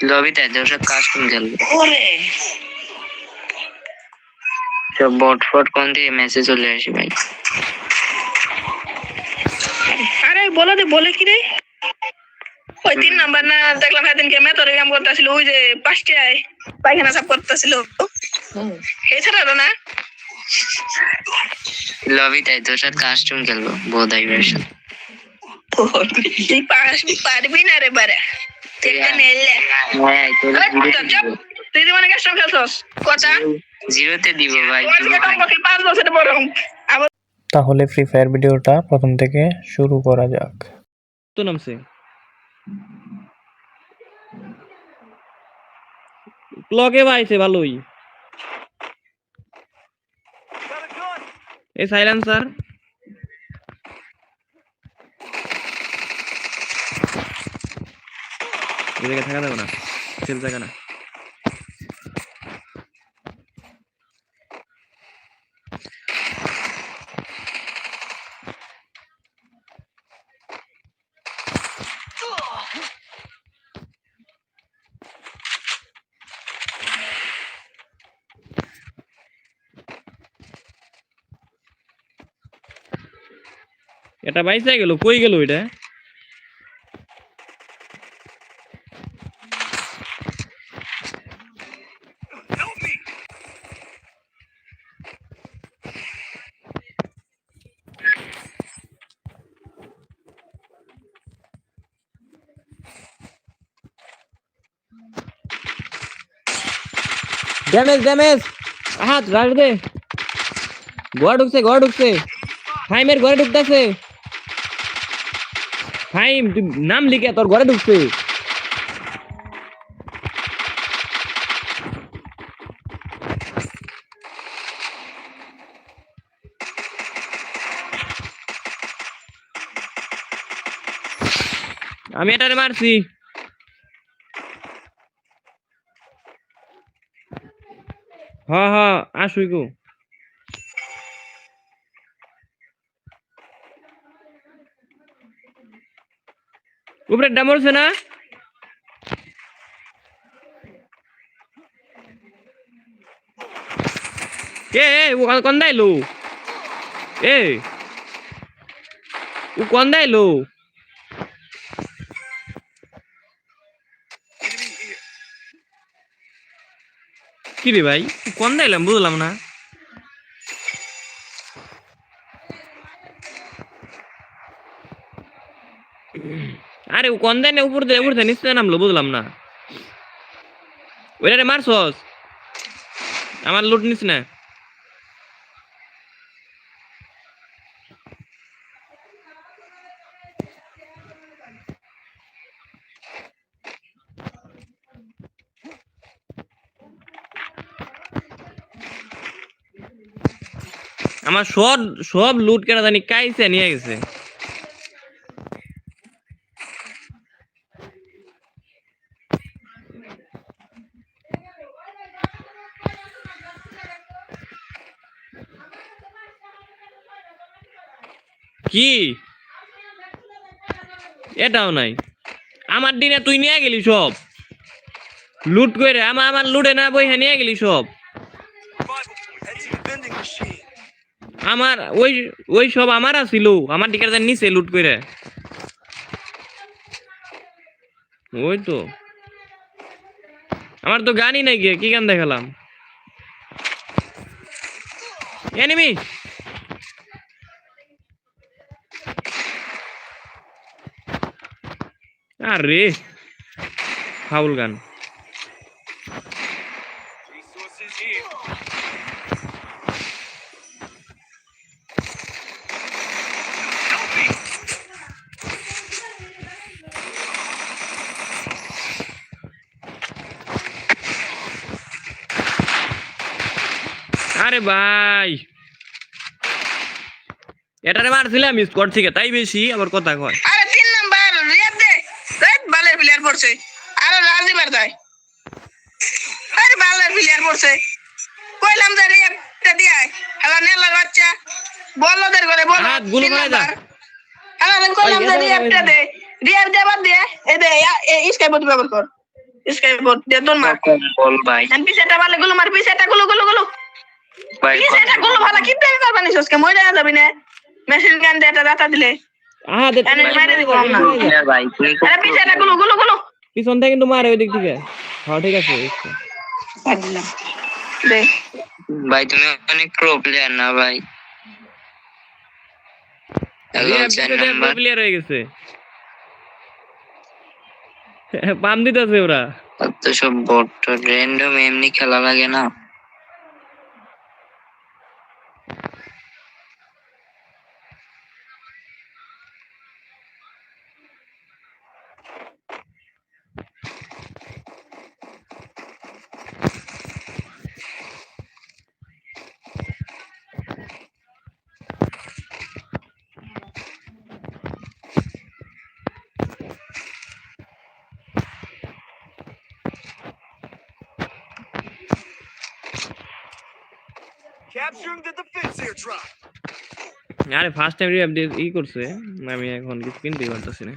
লবিতে ওসব কাস্টম খেলবে। ওরে! সব বট ফট কোন থেকে মেসেজ চলে আসে ভাই। আরে বলে দে বলে কি রে? ওই তিন নাম্বার না দেখলাম সেদিনকে মেতরে কাম করতেছিল ওই যে পাঁচটায় পায়খানা সাফ করতেছিল এছাড়া তো না? লবিতে সাথে কাস্টম খেলব বোধ হয় তুই পারবি না রে বারে হ্যাঁ তোর তুই তো খেলছস। কথা জিরোতে দিব ভাই তোমার থেকে। কম বছর পাঁচ বছর বড় তাহলে ফ্রি ফায়ার ভিডিওটা প্রথম থেকে শুরু করা যাক। তো নামছে। ক্লকে পাইছে ভালোই। এই সাইলেন্সার এই জায়গায় থাকা যাবে না সেল জায়গা না এটা বাইসে গেল কই গেল এটা? ড্যামেজ ড্যামেজ হাত রাখ দে। ঘর ঢুকছে ঘর ঢুকছে। ফাইমের ঘরে ঢুকতেছে। ফাইম নাম লিখে তোর ঘরে ঢুকছে। আমি এটারে মারছি। হ হ আসুই গো। উপরে ডামরছে না? এ ও কোন এ ও কোন কি রে ভাই? কোন দাইলাম বুঝলাম না। আরে কোন দেয় উপর দিয়ে উপর দিয়ে নিচে নামলো, বুঝলাম না। ওইটারে মারছস? আমার লুট নিস না। আমার সব সব লুট কেনা জানি কাইছে, নিয়ে গেছে। কি? এটাও নাই। আমার দিনে তুই নিয়ে গেলি সব। লুট করে আমার আমার লুটে না বই নিয়ে গেলি সব। আমার, ওই ওই সব আমার আছিল। আমার দিকে নিচে লুট করে। ওই তো। আমার তো গানই নাই গিয়ে কি গান দেখালাম? এনিমি আরে, ফাউল গান। আরে ভাই। এটারে মারছিলাম স্কোর থেকে তাই বেশি আবার কথা কয়। আরে তিন নাম্বার রিয়াদ দে। দেখ বালের প্লেয়ার পড়ছে। আরে রাজিবার দেয়। আরে বালের প্লেয়ার পড়ছে। কইলাম যে রিয়াদটা দিয়ে হ্যালো নেলার বাচ্চা। বলদের করে বল। হাতগুলো মারা যা। হ্যালো আমি কইলাম যে রিয়াদটা দে। রিয়াদ দেবার দিয়ে এ দে ইসকাই বদি ব্যবহার কর। স্কাই বোর্ড দিয়ে দৌড় মার। বল ভাই। আমি পিছেটা ভালো গুলো মার পিছেটা গুলো গুলো গুলো। ভাই পিছেটা ভালো কি টাইম করবা নিছস কে মরে যাবি না। মেশিন গান দিয়ে দাতা দিলে। আহা দে এনে মেরে দিব আমরা ভাই তুমি খুব আরে পিছেটা গুলো গুলো গুলো। পিছন থেকে কিন্তু মারে ওই দিক। থেকে হ্যাঁ ঠিক আছে দে। ভাই তুমি অনেক প্রো প্লেয়ার না ভাই। হ্যালো প্লেয়ার হয়ে গেছে। পাম দিতেছে ওরা। সব বট র্যান্ডম এমনি খেলা লাগে না। Capturing the defense. আরে ফার্স্ট টাইম দিয়ে ই করছে আমি এখন স্ক্রিন পারতেছি না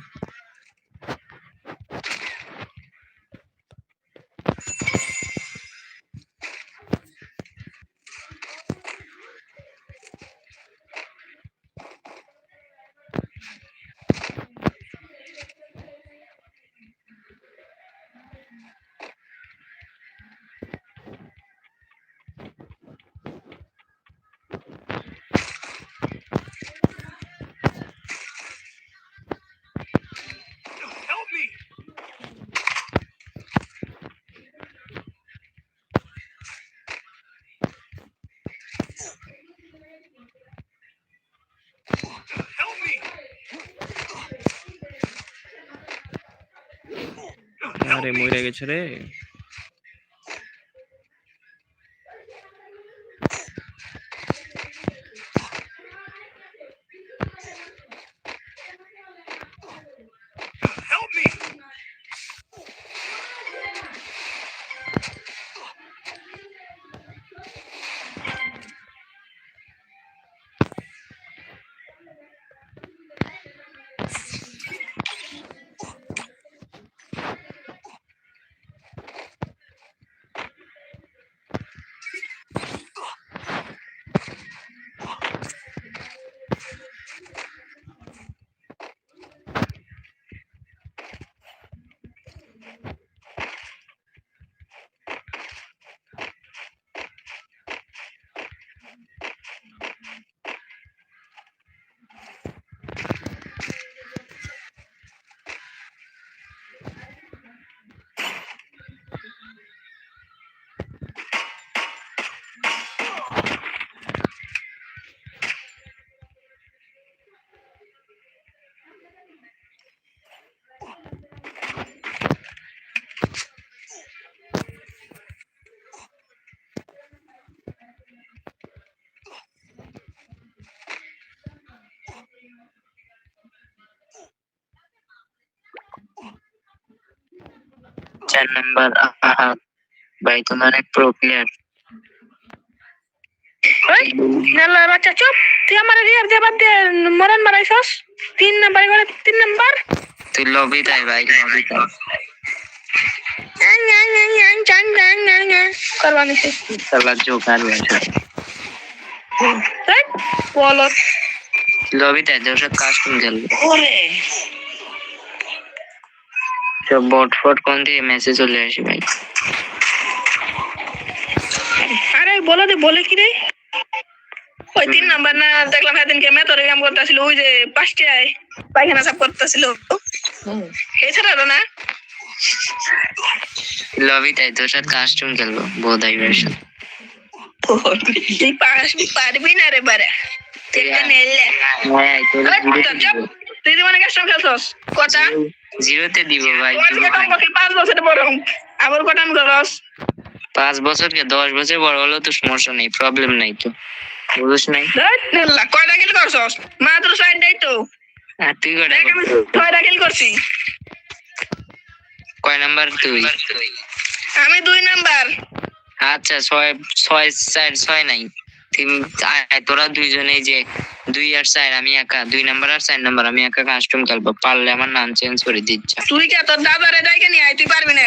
আরে মরে গেছে রে। চার নাম্বার আহাত ভাই তুমি অনেক প্রো প্লেয়ার ওই নেলা বাচ্চা চুপ! তুই আমার রিয়ার দিয়ে বাদ দিয়ে মরণ মারাইছস তিন নাম্বার করে তিন নাম্বার? তুই লবি তাই ভাই লবি তাই। করবা নিছে খেলার জোকার বেটা তাই লবি তাই তোর সাথে কাস্টম খেলবে ওরে। সব বট ফট কোন থেকে মেসেজ চলে আসে ভাই? আরে বলো দে বলে কি রে? ওই তিন নাম্বার না দেখলাম সেদিনকে মেতরে কাম করতেছিল ওই যে পাঁচটায় পায়খানা সাফ করতেছিল। এছাড়া না? লবি তাই তোর সাথে কাস্টম খেলব বোধাই ভার্সন তুই পাস পারবি না রে বারে তুই নেলে চুপ তুই মানে কাস্টম খেলছস? কটা? জিরোতে দিব ভাই পাঁচ বছর বড়। আবার কটা করস পাঁচ বছর কে দশ বছর বড় হলেও তো সমস্যা নেই প্রবলেম নাই তো। বুঝছ নাই? নেলা কয়টা কিল করছস? মাত্র সাইডটাই তো। আর তুই কিল করছি। কয় নাম্বার তুই? আমি দুই নাম্বার। আচ্ছা ছয় ছয় চার ছয় নাই। তিন তোরা দুইজনে যে দুই আর চার আমি একা। দুই নাম্বার আর চার নাম্বার আমি একা কাস্টম খেলব। পারলে আমার নাম চেঞ্জ করে দিচ্ছা তুই কে তোর দাদারে ডাইকে নিয়ে আয় তুই পারবি না?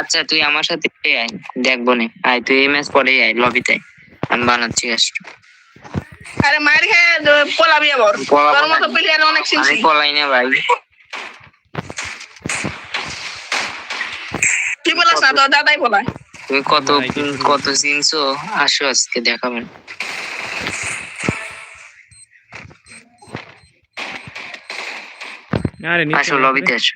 আচ্ছা তুই আমার সাথে আয় দেখব নে। আয় তুই এই ম্যাচ পরে আয় লবিতে আমি বানাচ্ছি কাস্টম আরে মার খেয়ে পোলাবি আবার তোর। মতো প্লেয়ার অনেক আমি চিনছি পলাই না ভাই। তুই বলাস না তোর দাদাই বলায় তুমি কত কত চিনছো আসো আজকে দেখাবেন আরে নিচে আসো নামো, লবিতে আসো